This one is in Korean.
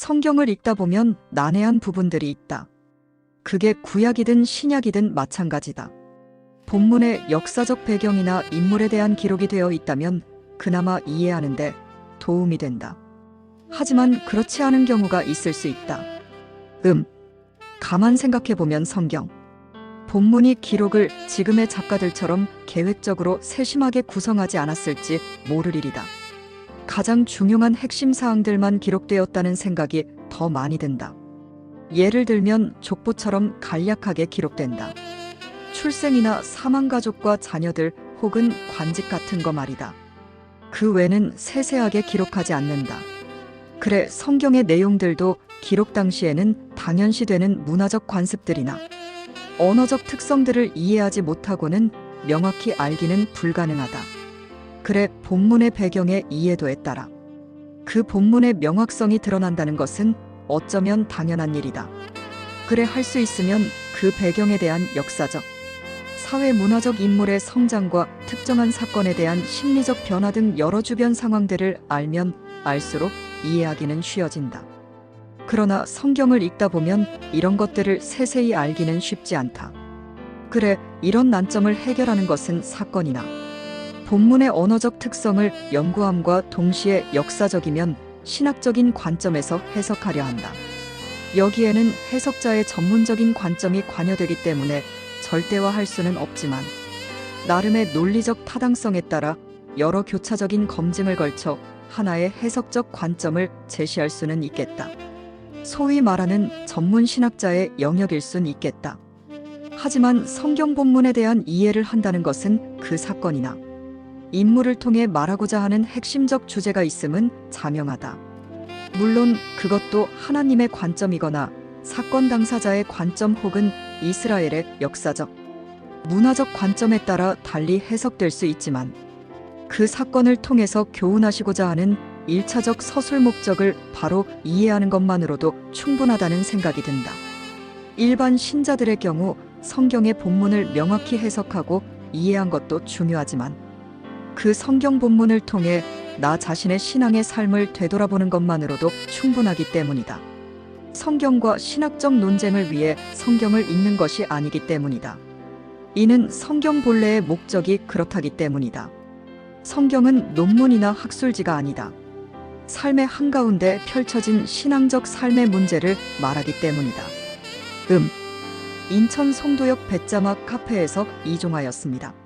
성경을 읽다 보면 난해한 부분들이 있다. 그게 구약이든 신약이든 마찬가지다. 본문의 역사적 배경이나 인물에 대한 기록이 되어 있다면 그나마 이해하는데 도움이 된다. 하지만 그렇지 않은 경우가 있을 수 있다. 음. 가만 생각해보면 성경. 본문이 기록을 지금의 작가들처럼 계획적으로 세심하게 구성하지 않았을지 모를 일이다. 가장 중요한 핵심 사항들만 기록되었다는 생각이 더 많이 든다. 예를 들면 족보처럼 간략하게 기록된다. 출생이나 사망 가족과 자녀들 혹은 관직 같은 거 말이다. 그 외는 세세하게 기록하지 않는다. 그래 성경의 내용들도 기록 당시에는 당연시되는 문화적 관습들이나 언어적 특성들을 이해하지 못하고는 명확히 알기는 불가능하다. 그래 본문의 배경의 이해도에 따라 그 본문의 명확성이 드러난다는 것은 어쩌면 당연한 일이다. 그래 할 수 있으면 그 배경에 대한 역사적, 사회 문화적 인물의 성장과 특정한 사건에 대한 심리적 변화 등 여러 주변 상황들을 알면 알수록 이해하기는 쉬워진다. 그러나 성경을 읽다 보면 이런 것들을 세세히 알기는 쉽지 않다. 그래, 이런 난점을 해결하는 것은 사건이나 본문의 언어적 특성을 연구함과 동시에 역사적이면 신학적인 관점에서 해석하려 한다. 여기에는 해석자의 전문적인 관점이 관여되기 때문에 절대화할 수는 없지만 나름의 논리적 타당성에 따라 여러 교차적인 검증을 걸쳐 하나의 해석적 관점을 제시할 수는 있겠다. 소위 말하는 전문 신학자의 영역일 순 있겠다. 하지만 성경 본문에 대한 이해를 한다는 것은 그 사건이나 인물을 통해 말하고자 하는 핵심적 주제가 있음은 자명하다. 물론 그것도 하나님의 관점이거나 사건 당사자의 관점 혹은 이스라엘의 역사적, 문화적 관점에 따라 달리 해석될 수 있지만 그 사건을 통해서 교훈하시고자 하는 일차적 서술 목적을 바로 이해하는 것만으로도 충분하다는 생각이 든다. 일반 신자들의 경우 성경의 본문을 명확히 해석하고 이해한 것도 중요하지만 그 성경 본문을 통해 나 자신의 신앙의 삶을 되돌아보는 것만으로도 충분하기 때문이다. 성경과 신학적 논쟁을 위해 성경을 읽는 것이 아니기 때문이다. 이는 성경 본래의 목적이 그렇다기 때문이다. 성경은 논문이나 학술지가 아니다. 삶의 한가운데 펼쳐진 신앙적 삶의 문제를 말하기 때문이다. 음. 인천 송도역 배짜막 카페에서 이종하였습니다.